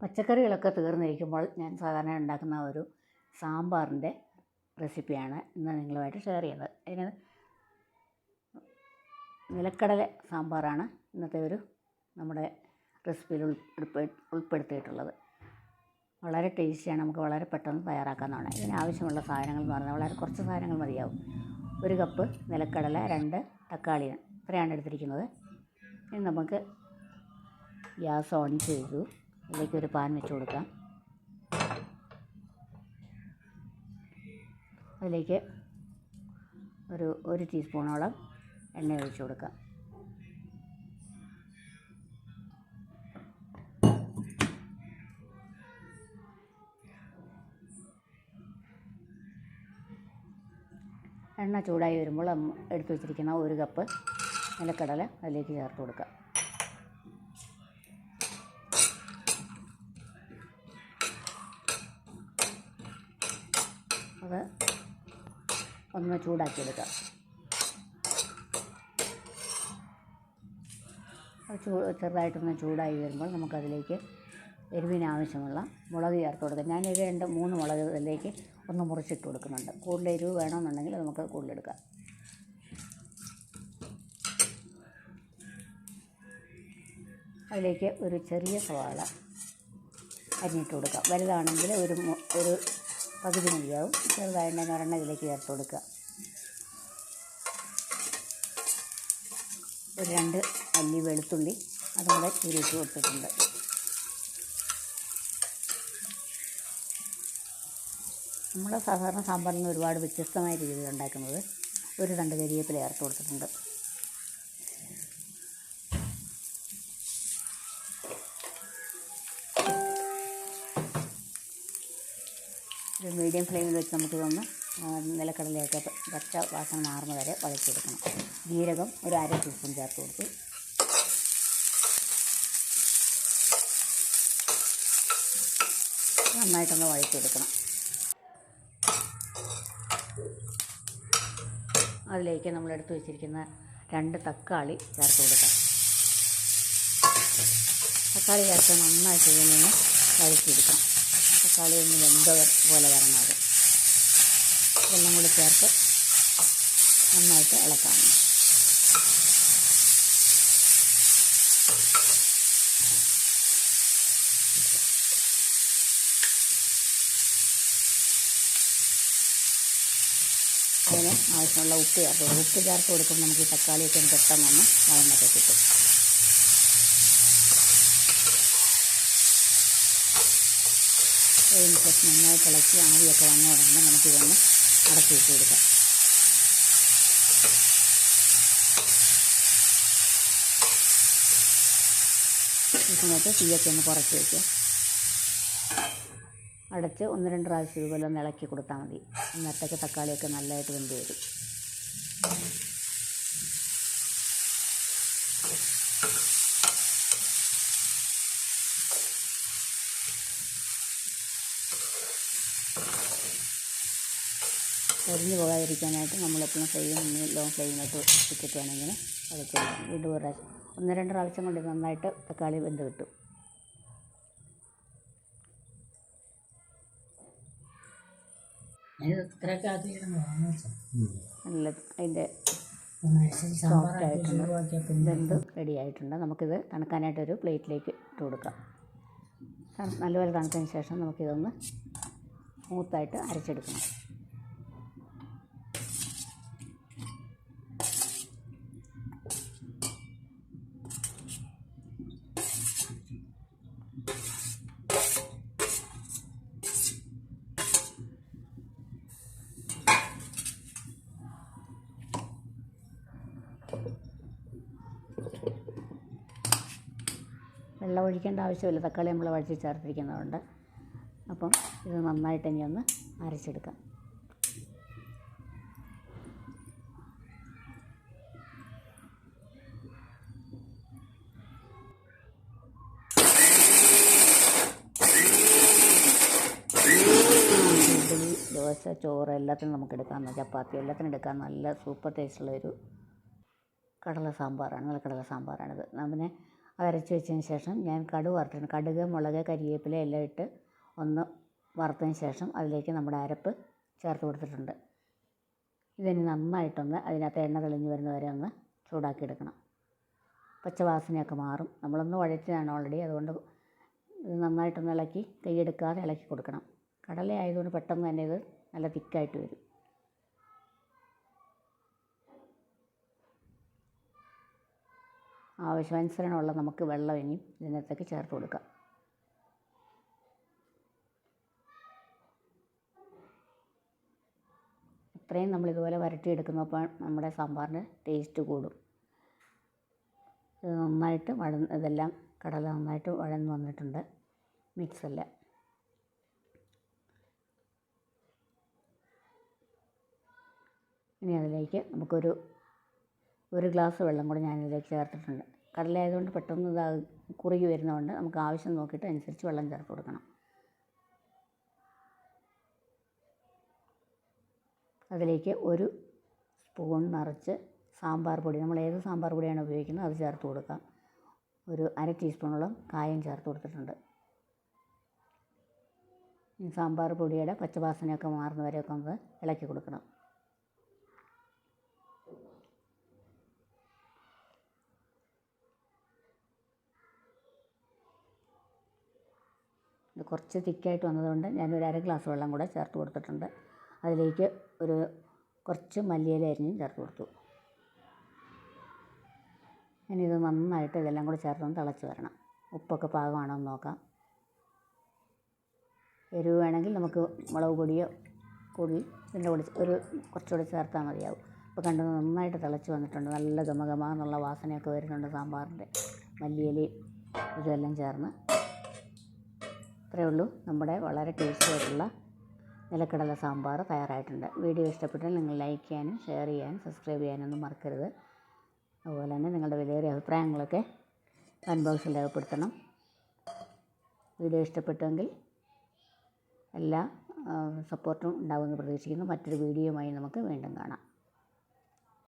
പച്ചക്കറികളൊക്കെ തീർന്നിരിക്കുമ്പോൾ ഞാൻ സാധാരണ ഉണ്ടാക്കുന്ന ഒരു സാമ്പാറിന്റെ റെസിപ്പിയാണ് ഇന്ന് നിങ്ങളുമായിട്ട് ഷെയർ ചെയ്യുന്നത്. അതിന് നിലക്കടല സാമ്പാറാണ് ഇന്നത്തെ ഒരു നമ്മുടെ റെസിപ്പിയിൽ ഉൾപ്പെ ഉൾപ്പെടുത്തിയിട്ടുള്ളത്. വളരെ ടേസ്റ്റിയാണ് നമുക്ക് വളരെ പെട്ടെന്ന് തയ്യാറാക്കാവുന്നതാണ്. ഇതിന് ആവശ്യമുള്ള സാധനങ്ങൾ എന്ന് പറഞ്ഞാൽ വളരെ കുറച്ച് സാധനങ്ങൾ മതിയാവും. ഒരു കപ്പ് നിലക്കടല രണ്ട് തക്കാളി ഇത്രയാണ് എടുത്തിരിക്കുന്നത്. ഇനി നമുക്ക് ഗ്യാസ് ഓൺ ചെയ്തു ഇതിലേക്ക് ഒരു പാൻ വെച്ച് കൊടുക്കാം. അതിലേക്ക് ഒരു ഒരു ടീസ്പൂണോളം എണ്ണ ഒഴിച്ച് കൊടുക്കാം. എണ്ണ ചൂടായി വരുമ്പോൾ എടുത്തു വെച്ചിരിക്കുന്ന ഒരു കപ്പ് നിലക്കടല അതിലേക്ക് ചേർത്ത് കൊടുക്കാം. അത് ഒന്ന് ചൂടാക്കിയെടുക്കാം. ചൂ ചെറുതായിട്ടൊന്ന് ചൂടായി വരുമ്പോൾ നമുക്കതിലേക്ക് എരിവിന് ആവശ്യമുള്ള മുളക് ചേർത്ത് കൊടുക്കാം. ഞാനൊരു രണ്ട് മൂന്ന് മുളക് ഇതിലേക്ക് ഒന്ന് മുറിച്ചിട്ട് കൊടുക്കുന്നുണ്ട്. കൂടുതൽ എരിവ് വേണമെന്നുണ്ടെങ്കിൽ നമുക്ക് കൂടുതലെടുക്കാം. അതിലേക്ക് ഒരു ചെറിയ സവാള അരിഞ്ഞിട്ട് കൊടുക്കാം. വലുതാണെങ്കിൽ ഒരു ഒരു പകുതി മതിയാവും. ചെറുതായിട്ട് തന്നെ ഒരെണ്ണം ഇതിലേക്ക് ചേർത്ത് കൊടുക്കുക. ഒരു രണ്ട് അല്ലി വെളുത്തുള്ളി അതും കൂടെ ചുരുക്കി കൊടുത്തിട്ടുണ്ട്. നമ്മൾ സാധാരണ സാമ്പാറിന് ഒരുപാട് വ്യത്യസ്തമായ രീതിയിൽ ഉണ്ടാക്കുന്നത് ഒരു രണ്ട് കരിയേപ്പില ചേർത്ത് കൊടുത്തിട്ടുണ്ട്. ഒരു മീഡിയം ഫ്ലെയിമിൽ വെച്ച് നമുക്കിതൊന്ന് നിലക്കടലയൊക്കെ പച്ച വാസന മാറുന്ന വരെ വളച്ചെടുക്കണം ജീരകം ഒരു അര ടീസ്പൂൺ ചേർത്ത് കൊടുത്തു. നന്നായിട്ടൊന്ന് വഴച്ചെടുക്കണം അതിലേക്ക് നമ്മൾ എടുത്തു വെച്ചിരിക്കുന്ന രണ്ട് തക്കാളി ചേർത്ത് കൊടുക്കാം. തക്കാളി ചേർത്ത് നന്നായിട്ട് ഇതിൽ നിന്ന് വഴറ്റിയെടുക്കണം. തക്കാളി ഒന്ന് വെന്ത പോലെ വരണത് ഇതെല്ലാം കൂടി ചേർത്ത് നന്നായിട്ട് ഇളക്കാം. അതിന് ആവശ്യമുള്ള ഉപ്പ് ചേർത്ത് ഉപ്പ് ചേർത്ത് കൊടുക്കുമ്പോൾ നമുക്ക് ഈ തക്കാളിയൊക്കെ പെട്ടെന്നൊന്ന് വഴന്നൊക്കെ കിട്ടും. അതിന് ശേഷം നന്നായിട്ട് ഇളക്കി ആവിയൊക്കെ വന്നു തുടങ്ങുമ്പോൾ നമുക്കിതൊന്ന് അടച്ചു വെച്ച് കൊടുക്കാം. ഈ സമയത്ത് തീയൊക്കെ ഒന്ന് കുറച്ച് വയ്ക്കുക അടച്ച് ഒന്ന് രണ്ട് പ്രാവശ്യം ഇതുപോലെ ഒന്ന് ഇളക്കി കൊടുത്താൽ മതി. അന്നത്തേക്ക് തക്കാളിയൊക്കെ നല്ലതായിട്ട് വെന്ത് വരും. കരിഞ്ഞു പോകാതിരിക്കാനായിട്ട് നമ്മളെപ്പോഴും ഫ്ലെയിം ലോങ് ഫ്ലെയിമിലോട്ട് ഇട്ടിട്ട് വേണമെങ്കിൽ വഴച്ചെടുക്കാം വീണ്ടും ഒരു പ്രാവശ്യം. ഒന്ന് രണ്ട് പ്രാവശ്യം കൊണ്ട് നന്നായിട്ട് തക്കാളി വെന്ത് കിട്ടും. നല്ല അതിന്റെ സോഫ്റ്റ് ആയിട്ടുണ്ട്. വെന്ത് റെഡി ആയിട്ടുണ്ട്. നമുക്കിത് തണുക്കാനായിട്ട് ഒരു പ്ലേറ്റിലേക്ക് ഇട്ട് കൊടുക്കാം. നല്ലപോലെ തണുത്തതിന് ശേഷം നമുക്കിതൊന്ന് സ്മൂത്തായിട്ട് അരച്ചെടുക്കണം. വെള്ളം ഒഴിക്കേണ്ട ആവശ്യമില്ല. തക്കാളി നമ്മൾ വഴറ്റി ചേർത്തിരിക്കുന്നതുകൊണ്ട്. അപ്പം ഇത് നന്നായിട്ട് ഇനി ഒന്ന് അരച്ചെടുക്കാം. ദോശ ചോറ് എല്ലാത്തിനും നമുക്ക് എടുക്കാം. ചപ്പാത്തി എല്ലാത്തിനും എടുക്കാം. നല്ല സൂപ്പർ ടേസ്റ്റുള്ള ഒരു കടല സാമ്പാറാണ്. നിലക്കടല സാമ്പാറാണിത്. പിന്നെ അരച്ച് വെച്ചതിന് ശേഷം ഞാൻ കടുക് വറുത്തിട്ടുണ്ട്. കടുക് മുളക് കരിവേപ്പില എല്ലാം ഇട്ട് ഒന്ന് വറുത്തതിന് ശേഷം അതിലേക്ക് നമ്മുടെ അരപ്പ് ചേർത്ത് കൊടുത്തിട്ടുണ്ട്. ഇതിനി നന്നായിട്ടൊന്ന് അതിനകത്ത് എണ്ണ തെളിഞ്ഞ് വരുന്നവരെ ഒന്ന് ചൂടാക്കി എടുക്കണം പച്ചവാസനയൊക്കെ മാറും. നമ്മളൊന്ന് വഴറ്റിയതാണ് ഓൾറെഡി അതുകൊണ്ട് ഇത് നന്നായിട്ടൊന്ന് ഇളക്കി കൈയെടുക്കാതെ ഇളക്കി കൊടുക്കണം. കടല ആയതുകൊണ്ട് പെട്ടെന്ന് തന്നെ ഇത് നല്ല തിക്കായിട്ട് വരും. ആവശ്യാനുസരണമുള്ള നമുക്ക് വെള്ളം ഇനിയും ഇതിനകത്തേക്ക് ചേർത്ത് കൊടുക്കാം. ഇത്രയും നമ്മൾ ഇതുപോലെ വരട്ടിയെടുക്കുന്നപ്പോൾ നമ്മുടെ സാമ്പാറിന്റെ ടേസ്റ്റ് കൂടും. ഇത് നന്നായിട്ട് വഴന്ന് ഇതെല്ലാം കടല നന്നായിട്ട് വഴന്ന് വന്നിട്ടുണ്ട് മിക്സല്ല. ഇനി അതിലേക്ക് നമുക്കൊരു ഒരു ഗ്ലാസ് വെള്ളം കൂടി ഞാനിതിലേക്ക് ചേർത്തിട്ടുണ്ട്. കടല ആയതുകൊണ്ട് പെട്ടെന്ന് ഇത് കുറുകി വരുന്നതുകൊണ്ട് നമുക്ക് ആവശ്യം നോക്കിയിട്ട് അനുസരിച്ച് വെള്ളം ചേർത്ത് കൊടുക്കണം. അതിലേക്ക് ഒരു സ്പൂൺ നിറച്ച് സാമ്പാർ പൊടി നമ്മൾ ഏത് സാമ്പാർ പൊടിയാണ് ഉപയോഗിക്കുന്നത് അത് ചേർത്ത് കൊടുക്കാം. ഒരു അര ടീസ്പൂണോളം കായം ചേർത്ത് കൊടുത്തിട്ടുണ്ട്. സാമ്പാർ പൊടിയുടെ പച്ചവാസനയൊക്കെ മാറുന്ന വരെയൊക്കെ ഒന്ന് ഇളക്കി കൊടുക്കണം. ഇത് കുറച്ച് തിക്കായിട്ട് വന്നതുകൊണ്ട് ഞാനൊരു അര ഗ്ലാസ് വെള്ളം കൂടെ ചേർത്ത് കൊടുത്തിട്ടുണ്ട്. അതിലേക്ക് ഒരു കുറച്ച് മല്ലിയില അരിഞ്ഞും ചേർത്ത് കൊടുത്തു. ഇനി നന്നായിട്ട് ഇതെല്ലാം കൂടെ ചേർത്തൊന്ന് തിളച്ച് വരണം. ഉപ്പൊക്കെ പാകമാണോ എന്ന് നോക്കാം. എരിവ് വേണമെങ്കിൽ നമുക്ക് മുളക് പൊടിയോ കൂടി ഇതിന്റെ കൂടെ ഒരു കുറച്ചുകൂടി ചേർത്താൽ മതിയാവും. ഇപ്പോൾ കണ്ടത് നന്നായിട്ട് തിളച്ച് വന്നിട്ടുണ്ട്. നല്ല ഗമഗമ എന്നുള്ള വാസനയൊക്കെ വരുന്നുണ്ട് സാമ്പാറിന്റെ. മല്ലിയിലയും ഇതെല്ലാം ചേർന്ന് ഇത്രയേ ഉള്ളൂ. നമ്മുടെ വളരെ ടേസ്റ്റി ആയിട്ടുള്ള നിലക്കടല സാമ്പാർ തയ്യാറായിട്ടുണ്ട്. വീഡിയോ ഇഷ്ടപ്പെട്ടാൽ നിങ്ങൾ ലൈക്ക് ചെയ്യാനും ഷെയർ ചെയ്യാനും സബ്സ്ക്രൈബ് ചെയ്യാനൊന്നും മറക്കരുത്. അതുപോലെ തന്നെ നിങ്ങളുടെ വിലയേറിയ അഭിപ്രായങ്ങളൊക്കെ കമന്റ് ബോക്സിൽ രേഖപ്പെടുത്തണം. വീഡിയോ ഇഷ്ടപ്പെട്ടെങ്കിൽ എല്ലാ സപ്പോർട്ടും ഉണ്ടാകുമെന്ന് പ്രതീക്ഷിക്കുന്നു. മറ്റൊരു വീഡിയോയുമായി നമുക്ക് വീണ്ടും കാണാം.